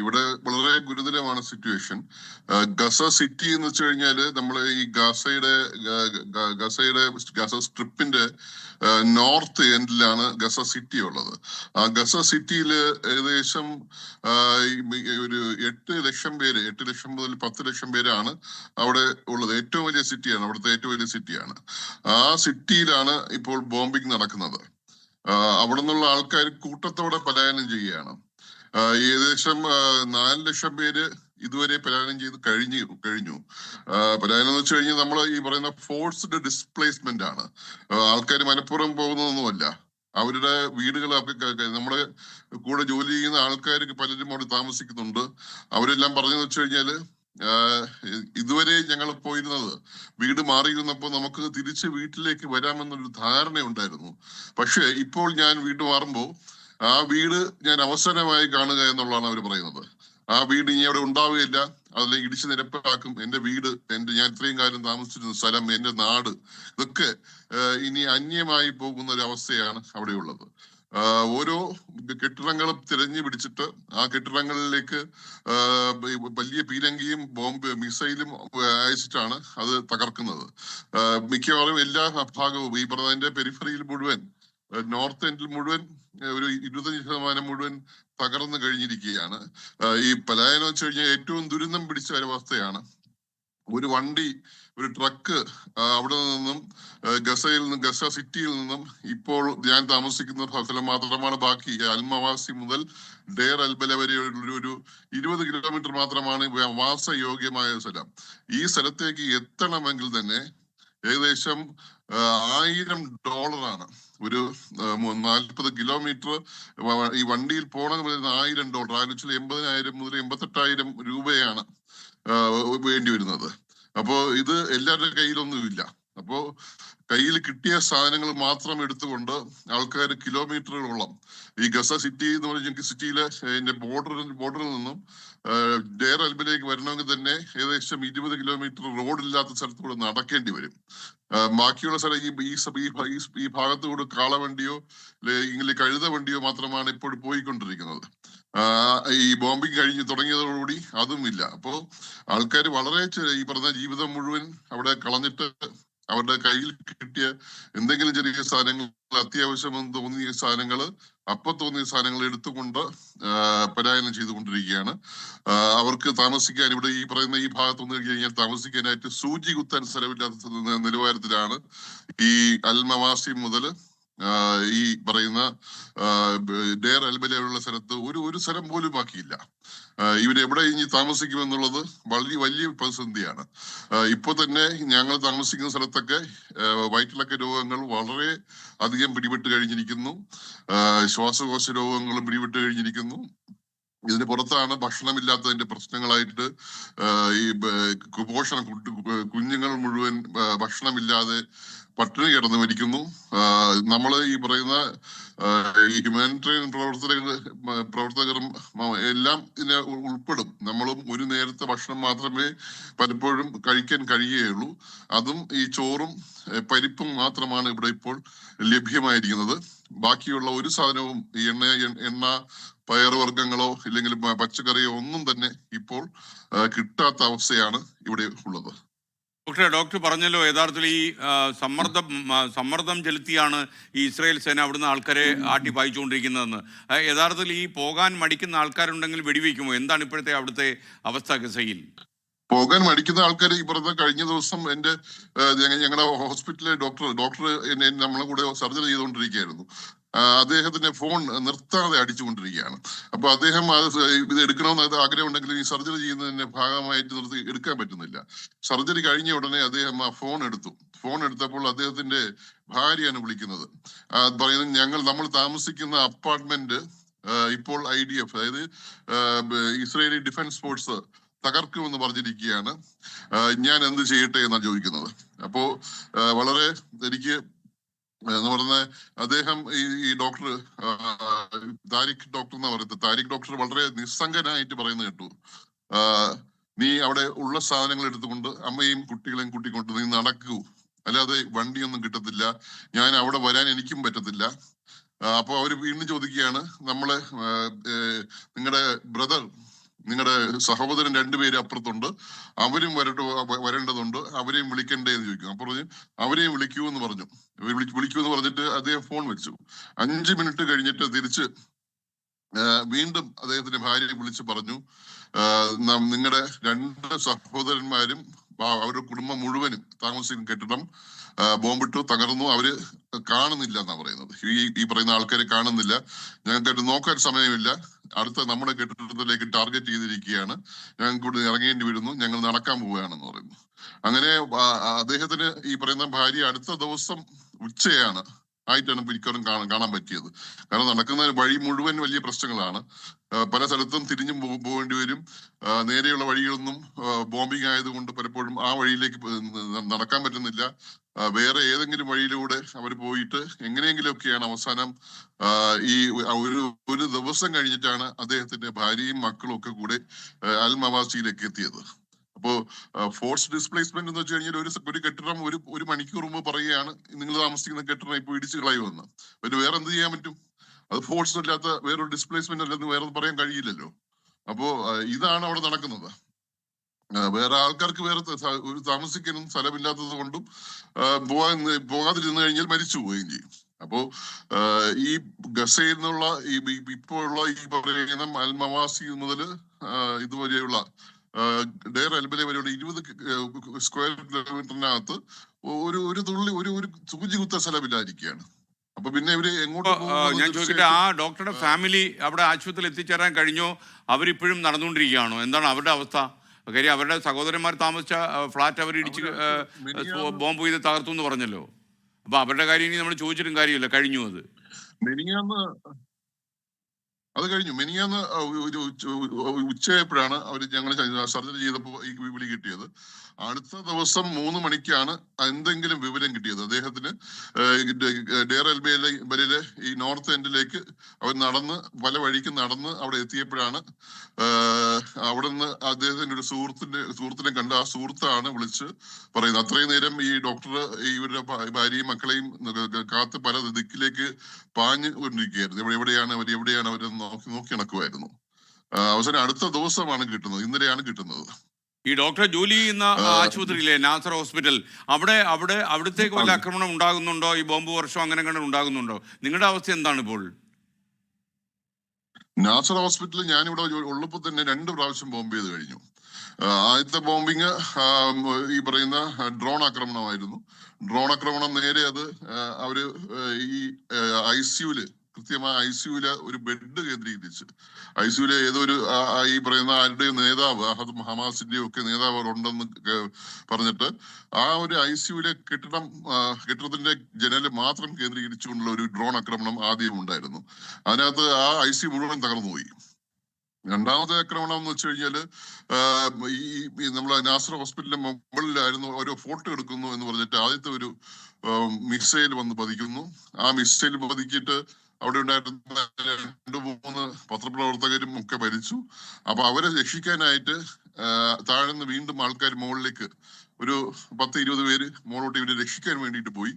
ഇവിടെ വളരെ ഗുരുതരമാണ് സിറ്റുവേഷൻ ഗസ സിറ്റി എന്ന് വെച്ച് കഴിഞ്ഞാൽ നമ്മൾ ഈ ഗസയുടെ ഗസയുടെ ഗസ സ്ട്രിപ്പിന്റെ നോർത്ത് എൻഡിലാണ് ഗസ സിറ്റി ഉള്ളത്. ആ ഗസ സിറ്റിയിൽ ഏകദേശം ഒരു എട്ട് ലക്ഷം പേര് എട്ട് ലക്ഷം മുതൽ പത്ത് ലക്ഷം പേരാണ് അവിടെ ഉള്ളത്. ഏറ്റവും വലിയ സിറ്റിയാണ് അവിടുത്തെ ഏറ്റവും വലിയ സിറ്റിയാണ് ആ സിറ്റിയിലാണ് ഇപ്പോൾ ബോംബിംഗ് നടക്കുന്നത്. അവിടെ നിന്നുള്ള ആൾക്കാർ കൂട്ടത്തോടെ പലായനം ചെയ്യുകയാണ്. ഏകദേശം നാല് ലക്ഷം പേര് ഇതുവരെ പലായനം ചെയ്ത് കഴിഞ്ഞു കഴിഞ്ഞു. പലായനം എന്ന് വെച്ച് കഴിഞ്ഞാൽ നമ്മൾ ഈ പറയുന്ന ഫോഴ്സ്ഡ് ഡിസ്പ്ലേസ്മെന്റ് ആണ്. ആൾക്കാർ മനഃപൂർവം പോകുന്നതൊന്നുമല്ല. അവരുടെ ക- നമ്മുടെ കൂടെ ജോലി ചെയ്യുന്ന ആൾക്കാർക്ക് പലരും അവിടെ താമസിക്കുന്നുണ്ട്. അവരെല്ലാം പറഞ്ഞെന്ന് വെച്ച് കഴിഞ്ഞാൽ ഇതുവരെ ഞങ്ങൾ പോയിരുന്നത് വീട് മാറിയിരുന്നപ്പോൾ നമുക്ക് തിരിച്ച് വീട്ടിലേക്ക് വരാമെന്നൊരു ധാരണ ഉണ്ടായിരുന്നു പക്ഷെ ഇപ്പോൾ ഞാൻ വീട് മാറുമ്പോൾ ആ വീട് ഞാൻ അവസരമായി കാണുക എന്നുള്ളതാണ് അവർ പറയുന്നത്. ആ വീട് ഇനി അവിടെ ഉണ്ടാവുകയില്ല. അതിലെ ഇടിച്ചു നിരപ്പാക്കും. എന്റെ വീട് എന്റെ ഞാൻ ഇത്രയും കാലം താമസിച്ചിരുന്ന സ്ഥലം എന്റെ നാട് ഇതൊക്കെ ഇനി അന്യമായി പോകുന്ന ഒരു അവസ്ഥയാണ് അവിടെയുള്ളത് ഓരോ കെട്ടിടങ്ങളും തിരഞ്ഞു പിടിച്ചിട്ട് ആ കെട്ടിടങ്ങളിലേക്ക് വലിയ പീരങ്കിയും ബോംബ് മിസൈലും അയച്ചിട്ടാണ് അത് തകർക്കുന്നത്. മിക്കവാറും എല്ലാ ഭാഗവും ഈ പറഞ്ഞതിന്റെ പെരിഫറിയിൽ മുഴുവൻ നോർത്ത് എൻഡിൽ മുഴുവൻ ഒരു ഇരുപത്തഞ്ച് ശതമാനം മുഴുവൻ തകർന്നു കഴിഞ്ഞിരിക്കുകയാണ്. ഈ പലായനം വെച്ച് കഴിഞ്ഞാൽ ഏറ്റവും ദുരിതം പിടിച്ച ഒരു അവസ്ഥയാണ്. ഒരു വണ്ടി ഒരു ട്രക്ക് അവിടെ നിന്നും ഗസയിൽ നിന്നും ഗസ സിറ്റിയിൽ നിന്നും ഇപ്പോൾ ഞാൻ താമസിക്കുന്ന സ്ഥലം മാത്രമാണ് ബാക്കി. അൽമവാസി മുതൽ ഡേർ അൽബല വരെ ഒരു ഇരുപത് കിലോമീറ്റർ മാത്രമാണ് വാസയോഗ്യമായ സ്ഥലം. ഈ സ്ഥലത്തേക്ക് എത്തണമെങ്കിൽ തന്നെ ഏകദേശം ആയിരം ഡോളറാണ്. ഒരു നാൽപ്പത് കിലോമീറ്റർ ഈ വണ്ടിയിൽ പോകണമെന്ന് പറയുന്നത് ആയിരം ഡോളർ ആലോചിച്ചാൽ എൺപതിനായിരം മുതൽ എൺപത്തെട്ടായിരം രൂപയാണ് വേണ്ടി വരുന്നത്. അപ്പോ ഇത് എല്ലാവരുടെ കയ്യിലൊന്നും ഇല്ല അപ്പോ കയ്യിൽ കിട്ടിയ സാധനങ്ങൾ മാത്രം എടുത്തുകൊണ്ട് ആൾക്കാർ കിലോമീറ്ററുകളോളം ഈ ഗസ സിറ്റി എന്ന് പറഞ്ഞ സിറ്റിയിലെ അതിന്റെ ബോർഡറിൽ നിന്നും ഡയർ അൽബിലേക്ക് വരണമെങ്കിൽ തന്നെ ഏകദേശം ഇരുപത് കിലോമീറ്റർ റോഡ് ഇല്ലാത്ത സ്ഥലത്തൂടെ നടക്കേണ്ടി വരും. ബാക്കിയുള്ള സ്ഥലം ഈ ഈ ഭാഗത്തു ഭാഗത്തുകൂടെ കാളവണ്ടിയോ അല്ലെങ്കിൽ കഴുത വണ്ടിയോ മാത്രമാണ് ഇപ്പോൾ പോയിക്കൊണ്ടിരിക്കുന്നത്. ഈ ബോംബിങ് കഴിഞ്ഞ് തുടങ്ങിയതോടുകൂടി അതും ഇല്ല അപ്പോ ആൾക്കാർ വളരെ ഈ പറഞ്ഞ ജീവിതം മുഴുവൻ അവിടെ കളഞ്ഞിട്ട് അവരുടെ കയ്യിൽ കിട്ടിയ എന്തെങ്കിലും ചെറിയ സാധനങ്ങൾ അത്യാവശ്യമെന്ന് തോന്നിയ സാധനങ്ങൾ അപ്പൊ തോന്നിയ സാധനങ്ങൾ എടുത്തുകൊണ്ട് പലായനം ചെയ്തുകൊണ്ടിരിക്കുകയാണ്. അവർക്ക് താമസിക്കാൻ ഇവിടെ ഈ പറയുന്ന ഈ ഭാഗത്ത് വന്നു കഴിഞ്ഞാൽ താമസിക്കാനായിട്ട് സൂചി കുത്താൻ സ്ഥലമില്ലാത്ത നിലവാരത്തിലാണ് ഈ അൽമവാസി മുതൽ ഈ പറയുന്ന ഡേർ അൽബലയുള്ള സ്ഥലത്ത് ഒരു ഒരു സ്ഥലം പോലും ബാക്കിയില്ല. ഇവരെവിടെ ഇനി താമസിക്കുമെന്നുള്ളത് വളരെ വലിയ പ്രതിസന്ധിയാണ്. ഇപ്പൊ തന്നെ ഞങ്ങൾ താമസിക്കുന്ന സ്ഥലത്തൊക്കെ വയറ്റിളക്ക രോഗങ്ങൾ വളരെ അധികം പിടിപെട്ട് കഴിഞ്ഞിരിക്കുന്നു. ശ്വാസകോശ രോഗങ്ങളും പിടിപെട്ട് കഴിഞ്ഞിരിക്കുന്നു. ഇതിന് പുറത്താണ് ഭക്ഷണമില്ലാത്തതിന്റെ പ്രശ്നങ്ങളായിട്ട് ഈ കുപോഷണം കുഞ്ഞുങ്ങൾ മുഴുവൻ ഭക്ഷണമില്ലാതെ പട്ടിണി കിടന്ന് മരിക്കുന്നു. നമ്മൾ ഈ പറയുന്ന ഈ ഹ്യൂമാനിറ്റേറിയൻ പ്രവർത്തകർ പ്രവർത്തകരും മ- എല്ലാം ഇതിനെ ഉൾപ്പെടും. നമ്മളും ഒരു നേരത്തെ ഭക്ഷണം മാത്രമേ പലപ്പോഴും കഴിക്കാൻ കഴിയുകയുള്ളൂ. അതും ഈ ചോറും പരിപ്പും മാത്രമാണ് ഇവിടെ ഇപ്പോൾ ലഭ്യമായിരിക്കുന്നത്. ബാക്കിയുള്ള ഒരു സാധനവും ഈ എണ്ണ എണ്ണ പയറുവർഗങ്ങളോ ഇല്ലെങ്കിൽ പച്ചക്കറിയോ ഒന്നും തന്നെ ഇപ്പോൾ കിട്ടാത്ത അവസ്ഥയാണ് ഇവിടെ ഉള്ളത്. ഡോക്ടർ ഡോക്ടർ പറഞ്ഞല്ലോ യഥാർത്ഥത്തിൽ ഈ സമ്മർദ്ദം സമ്മർദ്ദം ചെലുത്തിയാണ് ഈ ഇസ്രായേൽ സേന അവിടുന്ന് ആൾക്കാരെ ആട്ടി പായിച്ചുകൊണ്ടിരിക്കുന്നതെന്ന്. യഥാർത്ഥത്തിൽ ഈ പോകാൻ മടിക്കുന്ന ആൾക്കാരുണ്ടെങ്കിൽ വെടിവെക്കുമോ? എന്താണ് ഇപ്പോഴത്തെ അവിടുത്തെ അവസ്ഥ ഗസയിൽ? പോകാൻ മടിക്കുന്ന ആൾക്കാർ ഈ പറഞ്ഞ കഴിഞ്ഞ ദിവസം എന്റെ ഞങ്ങളുടെ ഹോസ്പിറ്റലിലെ ഡോക്ടർ ഡോക്ടർ നമ്മളെ കൂടെ സർജറി ചെയ്തുകൊണ്ടിരിക്കുകയായിരുന്നു. അദ്ദേഹത്തിന്റെ ഫോൺ നിർത്താതെ അടിച്ചുകൊണ്ടിരിക്കുകയാണ്. അപ്പൊ അദ്ദേഹം അത് ഇത് എടുക്കണമെന്ന് ആഗ്രഹം ഉണ്ടെങ്കിൽ ഈ സർജറി ചെയ്യുന്നതിന്റെ ഭാഗമായിട്ട് നിർത്തി എടുക്കാൻ പറ്റുന്നില്ല. സർജറി കഴിഞ്ഞ ഉടനെ അദ്ദേഹം ആ ഫോൺ എടുത്തു. ഫോൺ എടുത്തപ്പോൾ അദ്ദേഹത്തിന്റെ ഭാര്യയാണ് വിളിക്കുന്നത്. പറയുന്നത് ഞങ്ങൾ നമ്മൾ താമസിക്കുന്ന അപ്പാർട്ട്മെന്റ് ഇപ്പോൾ ഐ ഡി എഫ് അതായത് ഇസ്രയേലി ഡിഫൻസ് ഫോഴ്സ് തകർക്കുമെന്ന് പറഞ്ഞിരിക്കുകയാണ്. ഞാൻ എന്ത് ചെയ്യട്ടെ എന്നാണ് ചോദിക്കുന്നത്. അപ്പോ വളരെ എനിക്ക് എന്ന് പറഞ്ഞ അദ്ദേഹം ഈ ഈ ഡോക്ടർ താരിഖ് ഡോക്ടർ എന്ന് പറയുന്നത് താരിഖ് ഡോക്ടർ വളരെ നിസ്സംഗനായിട്ട് പറയുന്നത് കേട്ടു. നീ അവിടെ ഉള്ള സാധനങ്ങൾ എടുത്തുകൊണ്ട് അമ്മയും കുട്ടികളെയും കൂട്ടിക്കൊണ്ട് നീ നടക്കൂ. അല്ലാതെ വണ്ടിയൊന്നും കിട്ടത്തില്ല. ഞാൻ അവിടെ വരാൻ എനിക്കും പറ്റത്തില്ല. അപ്പോൾ അവർ വീണ്ടും ചോദിക്കുകയാണ് നമ്മളെ നിങ്ങളുടെ ബ്രദർ നിങ്ങളുടെ സഹോദരൻ രണ്ടുപേര് അപ്പുറത്തുണ്ട്. അവരും വരട്ട് വരേണ്ടതുണ്ട്. അവരെയും വിളിക്കണ്ടേ എന്ന് ചോദിക്കും. അപ്പോൾ പറഞ്ഞു അവരെയും വിളിക്കൂ എന്ന് പറഞ്ഞു വിളിക്കൂ എന്ന് പറഞ്ഞിട്ട് അദ്ദേഹം ഫോൺ വെച്ചു. അഞ്ച് മിനിറ്റ് കഴിഞ്ഞിട്ട് തിരിച്ച് വീണ്ടും അദ്ദേഹത്തിന്റെ ഭാര്യയെ വിളിച്ച് പറഞ്ഞു നിങ്ങളുടെ രണ്ട് സഹോദരന്മാരും അവരുടെ കുടുംബം മുഴുവനും താമസിക്കുന്ന കെട്ടിടം ബോംബിട്ടു തകർന്നു. അവർ കാണുന്നില്ല എന്നാ പറയുന്നത്. ഈ ഈ പറയുന്ന ആൾക്കാരെ കാണുന്നില്ല. ഞങ്ങൾക്ക് നോക്കാൻ സമയമില്ല. അടുത്ത നമ്മുടെ കെട്ടിടത്തിലേക്ക് ടാർഗറ്റ് ചെയ്തിരിക്കുകയാണ്. ഞങ്ങൾക്ക് ഇവിടെ ഇറങ്ങേണ്ടി വരുന്നു. ഞങ്ങൾ നടക്കാൻ പോവുകയാണെന്ന് പറയുന്നു. അങ്ങനെ അദ്ദേഹത്തിന് ഈ പറയുന്ന ഭാര്യ അടുത്ത ദിവസം ഉച്ചയാണ്. ആയിട്ടാണ് മിക്കവാറും കാണാൻ കാണാൻ പറ്റിയത്. കാരണം നടക്കുന്ന വഴി മുഴുവൻ വലിയ പ്രശ്നങ്ങളാണ്. പല സ്ഥലത്തും തിരിഞ്ഞും പോകേണ്ടി വരും. നേരെയുള്ള വഴികളൊന്നും ബോംബിംഗ് ആയതുകൊണ്ട് പലപ്പോഴും ആ വഴിയിലേക്ക് നടക്കാൻ പറ്റുന്നില്ല. വേറെ ഏതെങ്കിലും വഴിയിലൂടെ അവർ പോയിട്ട് എങ്ങനെയെങ്കിലുമൊക്കെയാണ് അവസാനം ഈ ഒരു ഒരു ദിവസം കഴിഞ്ഞിട്ടാണ് അദ്ദേഹത്തിന്റെ ഭാര്യയും മക്കളും ഒക്കെ കൂടെ അൽ മവാസിയിലേക്ക് എത്തിയത്. അപ്പോ ഫോഴ്സ് ഡിസ്പ്ലേസ്മെന്റ് എന്ന് വെച്ച് കഴിഞ്ഞാൽ ഒരു ഒരു കെട്ടിടം ഒരു ഒരു മണിക്കൂർ മുമ്പ് പറയുകയാണ് നിങ്ങൾ താമസിക്കുന്ന കെട്ടിടം ഇപ്പൊ ഇടിച്ചു കളയുമെന്ന്. പിന്നെ വേറെ എന്ത് ചെയ്യാൻ പറ്റും? അത് ഫോഴ്സ് അല്ലാത്ത വേറൊരു ഡിസ്പ്ലേസ്മെന്റ് അല്ലെന്ന് വേറെ പറയാൻ കഴിയില്ലല്ലോ. അപ്പോ ഇതാണ് അവിടെ നടക്കുന്നത്. വേറെ ആൾക്കാർക്ക് വേറെ ഒരു താമസിക്കാനും സ്ഥലമില്ലാത്തത് കൊണ്ടും പോകാൻ പോകാതിരുന്നു കഴിഞ്ഞാൽ മരിച്ചു പോവുകയും ചെയ്യും. അപ്പോ ഈ ഗസയിൽ നിന്നുള്ള ഈ ഇപ്പോഴുള്ള ഈ പറയുന്ന അൽമവാസി മുതൽ ഇതുവരെയുള്ള ഡെയർ അൽബലെ വരെയുള്ള ഇരുപത് സ്ക്വയർ കിലോമീറ്ററിനകത്ത് ഒരു ഒരു തുള്ളി ഒരു ഒരു സൂചി കുത്ത സ്ഥലമില്ലായിരിക്കുകയാണ് അപ്പൊ പിന്നെ ഇവർ എങ്ങോട്ട് ഞാൻ ചോദിക്കട്ടെ ആ ഡോക്ടറുടെ ഫാമിലി അവിടെ ആശുപത്രിയിൽ എത്തിച്ചേരാൻ കഴിഞ്ഞോ? അവരിപ്പോഴും നടന്നുകൊണ്ടിരിക്കുകയാണോ? എന്താണ് അവരുടെ അവസ്ഥ? കാര്യം അവരുടെ സഹോദരന്മാർ താമസിച്ച ഫ്ലാറ്റ് അവർ ഇടിച്ച് ബോംബ് ചെയ്ത് തകർത്തു എന്ന് പറഞ്ഞല്ലോ. അപ്പൊ അവരുടെ കാര്യം ഇനി നമ്മൾ ചോദിച്ചിട്ടും കാര്യമില്ല. കഴിഞ്ഞു അത്. അത് കഴിഞ്ഞു. മിനിയെന്ന് ഒരു ഉച്ച- ഉച്ചയായപ്പോഴാണ് അവർ ഞങ്ങൾ സർജറി ചെയ്തപ്പോൾ ഈ വിളി കിട്ടിയത്. അടുത്ത ദിവസം മൂന്ന് മണിക്കാണ് എന്തെങ്കിലും വിവരം കിട്ടിയത്. അദ്ദേഹത്തിന് ഡെയർ എൽബിയിലെ നോർത്ത് എൻഡിലേക്ക് അവൻ നടന്ന് പല വഴിക്ക് നടന്ന് അവിടെ എത്തിയപ്പോഴാണ് അവിടെ നിന്ന് അദ്ദേഹത്തിന്റെ ഒരു സുഹൃത്തിന്റെ സുഹൃത്തിനെ കണ്ട് ആ സുഹൃത്താണ് വിളിച്ച് പറയുന്നത്. അത്രയും നേരം ഈ ഡോക്ടർ ഇവരുടെ ഭാര്യയും മക്കളെയും കാത്ത് പല ദിക്കിലേക്ക് പാഞ്ഞു കൊണ്ടിരിക്കുകയായിരുന്നു. ഇവിടെ എവിടെയാണ് അവർ എവിടെയാണ് അവർ നോക്കി നോക്കി നടക്കുമായിരുന്നു. അവസാനം അടുത്ത ദിവസമാണ് കിട്ടുന്നത്. ഇന്നലെയാണ് കിട്ടുന്നത്. ഈ ഡോക്ടർ ജോലി ചെയ്യുന്ന. ആശുപത്രിയിലെ നാസർ ഹോസ്പിറ്റൽ അവിടെ അവിടെ അവിടത്തേക്ക് വല്ല ആക്രമണം ഉണ്ടാകുന്നുണ്ടോ? ഈ ബോംബ് വർഷം അങ്ങനെ കണ്ട് ഉണ്ടാകുന്നുണ്ടോ? നിങ്ങളുടെ അവസ്ഥ എന്താണ് ഇപ്പോൾ? നാസർ ഹോസ്പിറ്റലിൽ ഞാനിവിടെ ഉള്ളപ്പോൾ തന്നെ രണ്ട് പ്രാവശ്യം ബോംബ് ചെയ്ത് കഴിഞ്ഞു. ആദ്യത്തെ ബോംബിങ് ഈ പറയുന്ന ഡ്രോൺ ആക്രമണമായിരുന്നു. ഡ്രോൺ ആക്രമണം നേരെ അത് അവർ ഈ ഐ സിയുൽ കൃത്യമായ ഐ സിയുൽ ഒരു ബെഡ് കേന്ദ്രീകരിച്ച്. ഐ സിയുലെ ഏതോ ഒരു ഈ പറയുന്ന ആരുടെയും നേതാവ് ഹമാസിന്റെയും ഒക്കെ നേതാവ് ഉണ്ടെന്ന് പറഞ്ഞിട്ട് ആ ഒരു ഐ സിയുലെ കെട്ടിടം കെട്ടിടത്തിന്റെ ജനൽ മാത്രം കേന്ദ്രീകരിച്ചുകൊണ്ടുള്ള ഒരു ഡ്രോൺ ആക്രമണം ആദ്യം ഉണ്ടായിരുന്നു. അതിനകത്ത് ആ ഐ സി മുഴുവൻ തകർന്നുപോയി. രണ്ടാമത്തെ ആക്രമണം എന്ന് വെച്ച് കഴിഞ്ഞാൽ ഈ നമ്മളെ നാസർ ഹോസ്പിറ്റലിന്റെ മുകളിലായിരുന്നു ഓരോ ഫോട്ടോ എടുക്കുന്നു എന്ന് പറഞ്ഞിട്ട് ആദ്യത്തെ ഒരു മിസൈൽ വന്ന് പതിക്കുന്നു. ആ മിസൈൽ പതിക്കിയിട്ട് അവിടെ ഉണ്ടായിരുന്ന രണ്ട് മൂന്ന് പത്രപ്രവർത്തകരും ഒക്കെ മരിച്ചു. അപ്പൊ അവരെ രക്ഷിക്കാനായിട്ട് താഴ്ന്ന് വീണ്ടും ആൾക്കാർ മുകളിലേക്ക് ഒരു പത്ത് ഇരുപത് പേര് മുകളോട്ട് ഇവരെ രക്ഷിക്കാൻ വേണ്ടിയിട്ട് പോയി.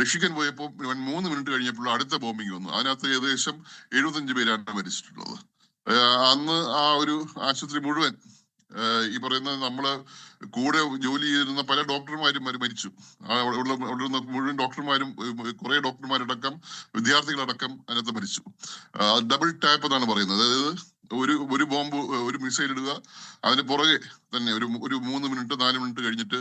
രക്ഷിക്കാൻ പോയപ്പോൾ മൂന്ന് മിനിറ്റ് കഴിഞ്ഞപ്പോൾ അടുത്ത ബോംബിംഗ് വന്നു. അതിനകത്ത് ഏകദേശം എഴുപത്തഞ്ച് പേരാണ് മരിച്ചിട്ടുള്ളത്. അന്ന് ആ ഒരു ആശുപത്രി മുഴുവൻ ഈ പറയുന്ന നമ്മൾ കൂടെ ജോലി ചെയ്തിരുന്ന പല ഡോക്ടർമാരും മരിച്ചു. ഉള്ള ഇരുന്ന മുഴുവൻ ഡോക്ടർമാരും കുറെ ഡോക്ടർമാരടക്കം വിദ്യാർത്ഥികളടക്കം അതിനകത്ത് മരിച്ചു. ഡബിൾ ടാപ്പ് എന്നാണ് പറയുന്നത്. അതായത് ഒരു ഒരു ബോംബ് ഒരു മിസൈൽ ഇടുക അതിന് പുറകെ തന്നെ ഒരു ഒരു മൂന്ന് മിനിറ്റ് നാല് മിനിറ്റ് കഴിഞ്ഞിട്ട്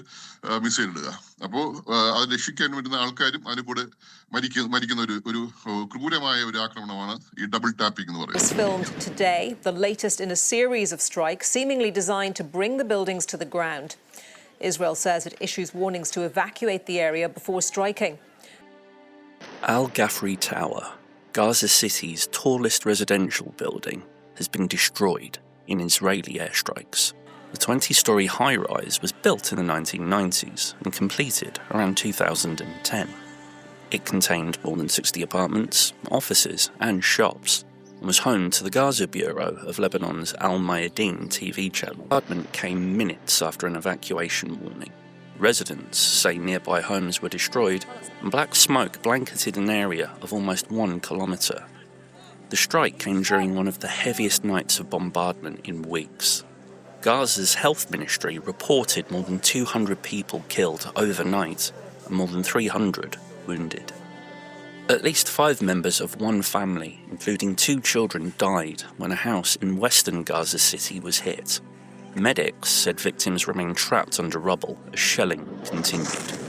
മിസൈൽ ഇടുക അപ്പോ ആഹ് അത് രക്ഷിക്കാൻ വരുന്ന ആൾക്കാരും അതിന് കൂടെ മരിക്കുന്ന മരിക്കുന്ന ഒരു ഒരു ക്രൂരമായ ഒരു ആക്രമണമാണ് ഈ ഡബിൾ ടാപ്പിംഗ് എന്ന് പറയുന്നത് was filmed today, the latest in a series of strikes seemingly designed to bring the buildings to the ground. Israel says it issues warnings to evacuate the area before striking. Al Ghafri Tower, Gaza City's tallest residential building, has been destroyed in Israeli airstrikes. The 20 story high rise was built in the 1990s and completed around 2010. It contained more than 60 apartments, offices, and shops, and was home to the Gaza Bureau of Lebanon's Al Mayadeen TV channel. The apartment came minutes after an evacuation warning. Residents say nearby homes were destroyed, and black smoke blanketed an area of almost one kilometre. The strike came during one of the heaviest nights of bombardment in weeks. Gaza's health ministry reported more than 200 people killed overnight and more than 300 wounded. At least five members of one family, including two children, died when a house in western Gaza City was hit. Medics said victims remained trapped under rubble as shelling continued.